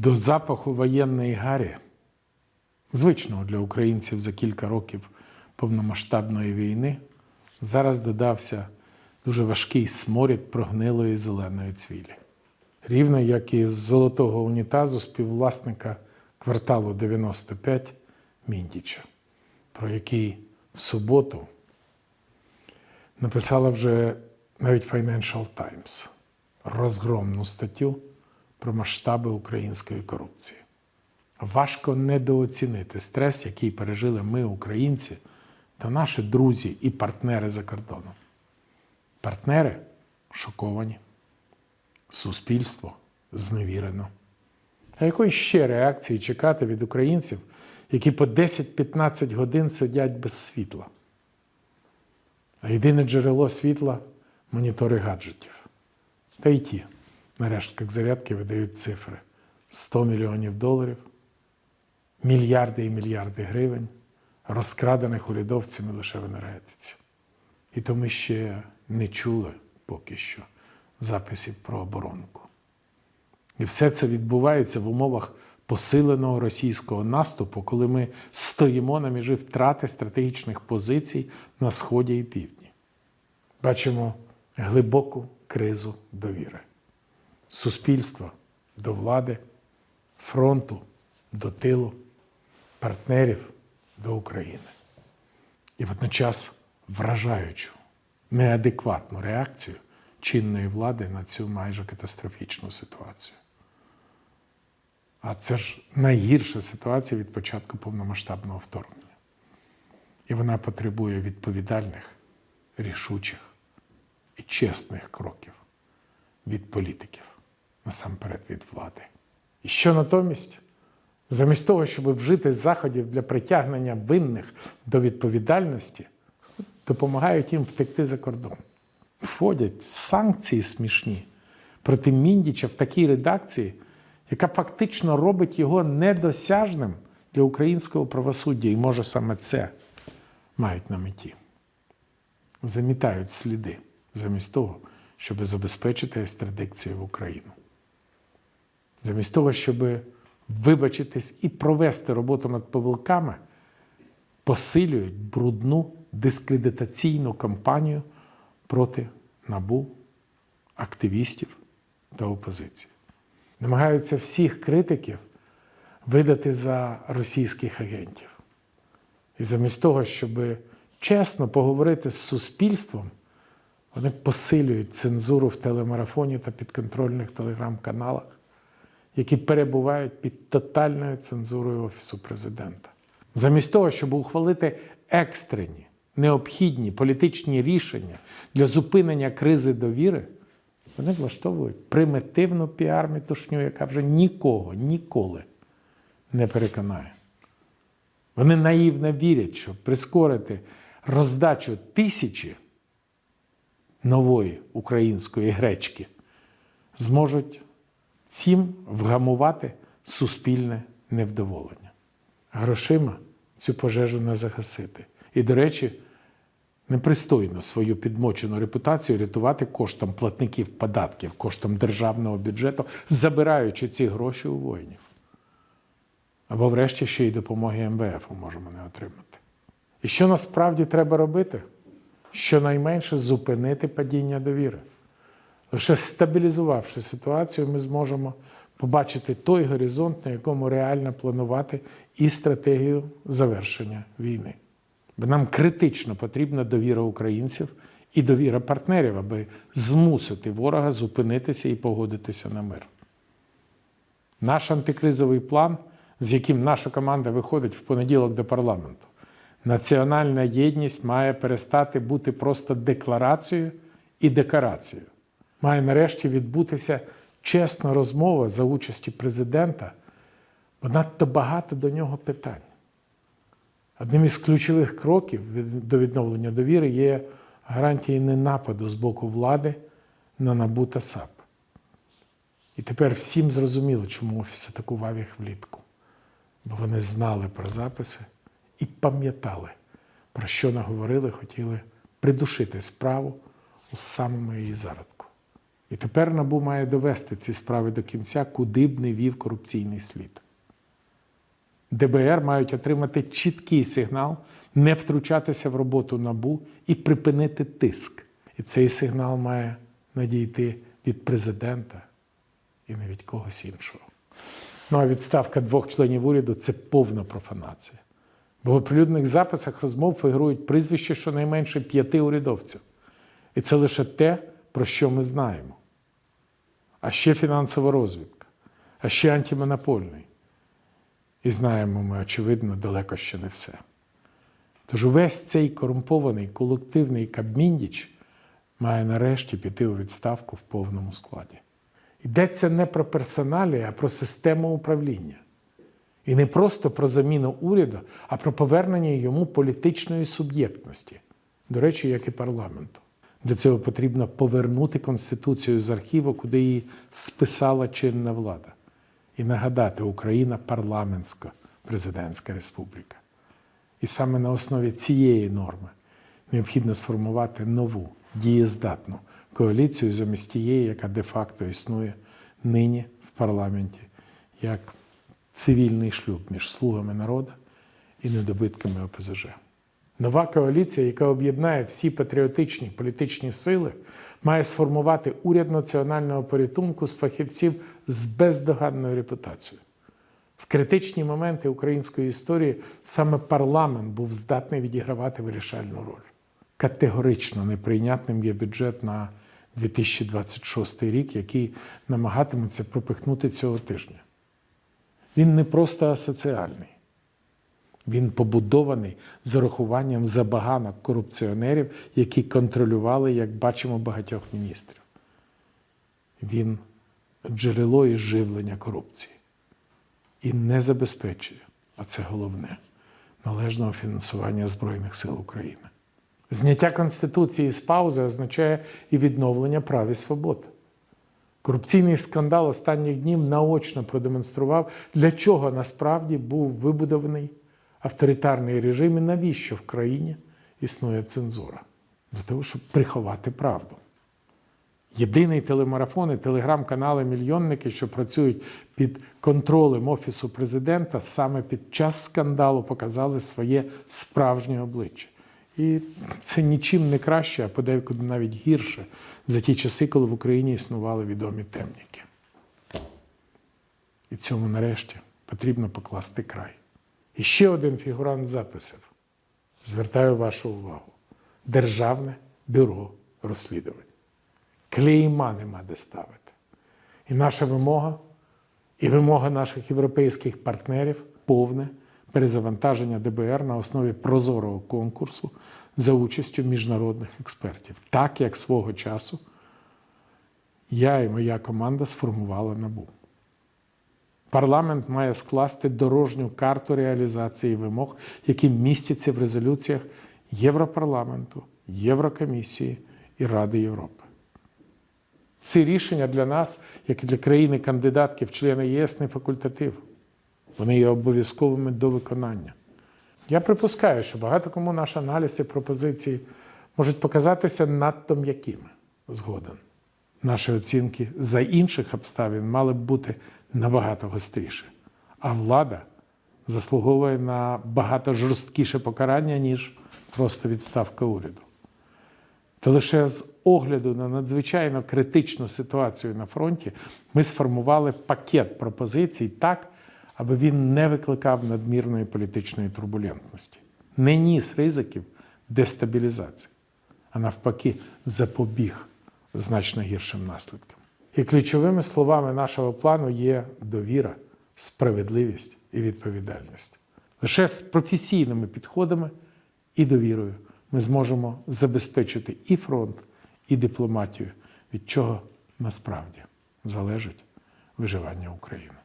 До запаху воєнної гарі, звичного для українців за кілька років повномасштабної війни, зараз додався дуже важкий сморід прогнилої зеленої цвілі. Рівно як і з золотого унітазу співвласника кварталу 95 Міндіча, про який в суботу написала вже навіть Financial Times розгромну статтю про масштаби української корупції. Важко недооцінити стрес, який пережили ми, українці, та наші друзі і партнери за кордоном. Партнери шоковані, суспільство зневірено. А якої ще реакції чекати від українців, які по 10-15 годин сидять без світла? А єдине джерело світла монітори гаджетів. Та й ті, на рештках зарядки видають цифри: 100 мільйонів доларів, мільярди і мільярди гривень, розкрадених урядовцями лише в енергетиці. І то ми ще не чули поки що записів про оборонку. І все це відбувається в умовах посиленого російського наступу, коли ми стоїмо на межі втрати стратегічних позицій на Сході і Півдні. Бачимо глибоку кризу довіри суспільства до влади, фронту до тилу, партнерів до України. І водночас вражаючу, неадекватну реакцію чинної влади на цю майже катастрофічну ситуацію. А це ж найгірша ситуація від початку повномасштабного вторгнення. І вона потребує відповідальних, рішучих і чесних кроків від політиків, насамперед від влади. І що натомість? Замість того, щоб вжити заходів для притягнення винних до відповідальності, допомагають їм втекти за кордон. Вводять санкції смішні проти Міндіча в такій редакції, яка фактично робить його недосяжним для українського правосуддя. І може саме це мають на меті. Замітають сліди замість того, щоб забезпечити екстрадикцію в Україну. Замість того, щоб вибачитись і провести роботу над помилками, посилюють брудну дискредитаційну кампанію проти набу, активістів та опозиції. Намагаються всіх критиків видати за російських агентів. І замість того, щоб чесно поговорити з суспільством, вони посилюють цензуру в телемарафоні та підконтрольних телеграм-каналах, які перебувають під тотальною цензурою Офісу президента. Замість того, щоб ухвалити екстрені, необхідні політичні рішення для зупинення кризи довіри, вони влаштовують примітивну піар-мітушню, яка вже нікого ніколи не переконає. Вони наївно вірять, що прискорити роздачу тисячі нової української гречки зможуть цим вгамувати суспільне невдоволення. Грошима цю пожежу не загасити. І, до речі, непристойно свою підмочену репутацію рятувати коштом платників податків, коштом державного бюджету, забираючи ці гроші у воїнів. Або, врешті, ще й допомоги МВФ можемо не отримати. І що насправді треба робити? Щонайменше зупинити падіння довіри. Лише стабілізувавши ситуацію, ми зможемо побачити той горизонт, на якому реально планувати і стратегію завершення війни. Бо нам критично потрібна довіра українців і довіра партнерів, аби змусити ворога зупинитися і погодитися на мир. Наш антикризовий план, з яким наша команда виходить в понеділок до парламенту, національна єдність має перестати бути просто декларацією і декорацією. Має нарешті відбутися чесна розмова за участі президента, бо надто багато до нього питань. Одним із ключових кроків до відновлення довіри є гарантії ненападу з боку влади на НАБУ та САП. І тепер всім зрозуміло, чому офіс атакував їх влітку. Бо вони знали про записи і пам'ятали, про що наговорили, хотіли придушити справу у самому її зародку. І тепер НАБУ має довести ці справи до кінця, куди б не вів корупційний слід. ДБР мають отримати чіткий сигнал не втручатися в роботу НАБУ і припинити тиск. І цей сигнал має надійти від президента і не від когось іншого. Ну а відставка двох членів уряду це повна профанація. Бо в оприлюднених записах розмов фігурують прізвища щонайменше п'яти урядовців. І це лише те, про що ми знаємо. А ще фінансова розвідка, а ще антимонопольний. І знаємо ми, очевидно, далеко ще не все. Тож увесь цей корумпований колективний Кабміндіч має нарешті піти у відставку в повному складі. Йдеться не про персоналі, а про систему управління. І не просто про заміну уряду, а про повернення йому політичної суб'єктності, до речі, як і парламенту. Для цього потрібно повернути Конституцію з архіву, куди її списала чинна влада, і нагадати, Україна парламентська президентська республіка. І саме на основі цієї норми необхідно сформувати нову дієздатну коаліцію замість тієї, яка де-факто існує нині в парламенті, як цивільний шлюб між слугами народу і недобитками ОПЗЖ. Нова коаліція, яка об'єднає всі патріотичні політичні сили, має сформувати уряд національного порятунку з фахівців з бездоганною репутацією. В критичні моменти української історії саме парламент був здатний відігравати вирішальну роль. Категорично неприйнятним є бюджет на 2026 рік, який намагатимуться пропихнути цього тижня. Він не просто асоціальний. Він побудований з урахуванням забаганок корупціонерів, які контролювали, як бачимо, багатьох міністрів. Він джерело і живлення корупції і не забезпечує, а це головне, належного фінансування Збройних сил України. Зняття Конституції з паузи означає і відновлення прав і свобод. Корупційний скандал останніх днів наочно продемонстрував, для чого насправді був вибудований авторитарний режим і навіщо в країні існує цензура. Для того, щоб приховати правду. Єдиний телемарафон і телеграм-канали-мільйонники, що працюють під контролем Офісу президента, саме під час скандалу показали своє справжнє обличчя. І це нічим не краще, а подекуди навіть гірше за ті часи, коли в Україні існували відомі темніки. І цьому нарешті потрібно покласти край. І ще один фігурант записів. Звертаю вашу увагу: Державне бюро розслідувань. Клейма нема де ставити. І наша вимога, і вимога наших європейських партнерів повне перезавантаження ДБР на основі прозорого конкурсу за участю міжнародних експертів, так як свого часу я і моя команда сформувала НАБУ. Парламент має скласти дорожню карту реалізації вимог, які містяться в резолюціях Європарламенту, Єврокомісії і Ради Європи. Ці рішення для нас, як і для країни-кандидатки в члени ЄС, не факультатив. Вони є обов'язковими до виконання. Я припускаю, що багато кому наш аналіз і пропозиції можуть показатися надто м'якими згоден. Наші оцінки за інших обставин мали б бути набагато гостріше. А влада заслуговує на багато жорсткіше покарання, ніж просто відставка уряду. Та лише з огляду на надзвичайно критичну ситуацію на фронті ми сформували пакет пропозицій так, аби він не викликав надмірної політичної турбулентності, не ніс ризиків дестабілізації, а навпаки, запобіг значно гіршим наслідкам. І ключовими словами нашого плану є довіра, справедливість і відповідальність. Лише з професійними підходами і довірою ми зможемо забезпечити і фронт, і дипломатію, від чого насправді залежить виживання України.